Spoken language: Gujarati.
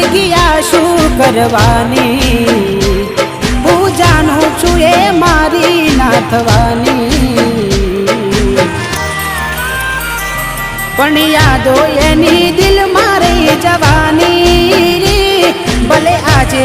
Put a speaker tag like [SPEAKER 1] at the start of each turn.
[SPEAKER 1] જિંદગી શું કરવાની. હું જાણું છું એ મારી નાથવાની. પણ યાદો એની દિલ મારી જવાની. ભલે આજે